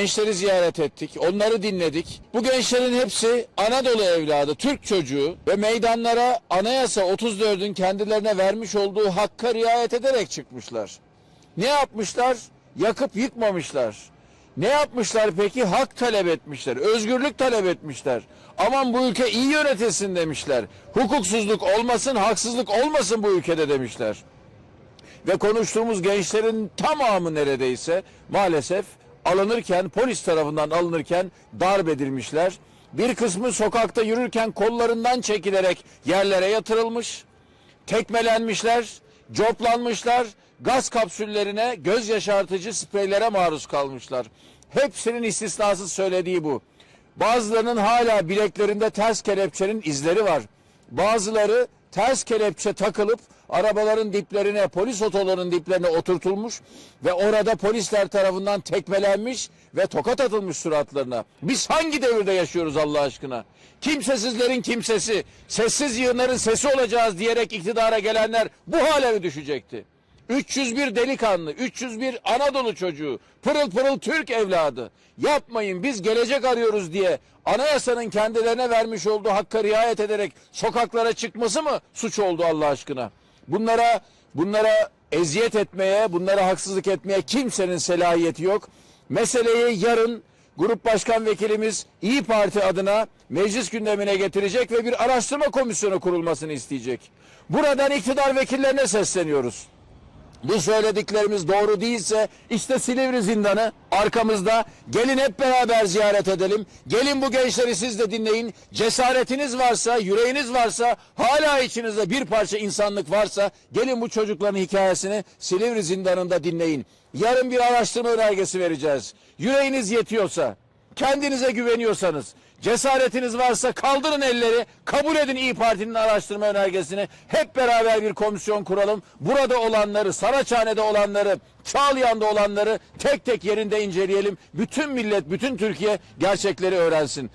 gençleri ziyaret ettik, onları dinledik. Bu gençlerin hepsi Anadolu evladı, Türk çocuğu ve meydanlara anayasa 34'ün kendilerine vermiş olduğu hakka riayet ederek çıkmışlar. Ne yapmışlar? Yakıp yıkmamışlar. Ne yapmışlar peki? Hak talep etmişler, özgürlük talep etmişler. Aman bu ülke iyi yönetilsin demişler. Hukuksuzluk olmasın, haksızlık olmasın bu ülkede demişler ve konuştuğumuz gençlerin tamamı neredeyse maalesef alınırken polis tarafından alınırken darp edilmişler. Bir kısmı sokakta yürürken kollarından çekilerek yerlere yatırılmış, tekmelenmişler, coplanmışlar, gaz kapsüllerine göz yaşartıcı spreylere maruz kalmışlar. Hepsinin istisnasız söylediği bu. Bazılarının hala bileklerinde ters kelepçenin izleri var. Bazıları ters kelepçe takılıp arabaların diplerine, polis otolarının diplerine oturtulmuş ve orada polisler tarafından tekmelenmiş ve tokat atılmış suratlarına. Biz hangi devirde yaşıyoruz Allah aşkına? Kimsesizlerin kimsesi, sessiz yığınların sesi olacağız diyerek iktidara gelenler bu hale mi düşecekti? 301 delikanlı, 301 Anadolu çocuğu, pırıl pırıl Türk evladı. Yapmayın biz gelecek arıyoruz diye anayasanın kendilerine vermiş olduğu hakka riayet ederek sokaklara çıkması mı suç oldu Allah aşkına? Bunlara bunlara eziyet etmeye, bunlara haksızlık etmeye kimsenin selahiyeti yok. Meseleyi yarın Grup Başkan Vekilimiz İyi Parti adına meclis gündemine getirecek ve bir araştırma komisyonu kurulmasını isteyecek. Buradan iktidar vekillerine sesleniyoruz. Bu söylediklerimiz doğru değilse işte Silivri zindanı arkamızda. Gelin hep beraber ziyaret edelim. Gelin bu gençleri siz de dinleyin. Cesaretiniz varsa, yüreğiniz varsa, hala içinizde bir parça insanlık varsa gelin bu çocukların hikayesini Silivri zindanında dinleyin. Yarın bir araştırma önergesi vereceğiz. Yüreğiniz yetiyorsa, kendinize güveniyorsanız, cesaretiniz varsa kaldırın elleri, kabul edin İyi Parti'nin araştırma önergesini. Hep beraber bir komisyon kuralım. Burada olanları, Saraçhane'de olanları, Çağlayan'da olanları tek tek yerinde inceleyelim. Bütün millet, bütün Türkiye gerçekleri öğrensin.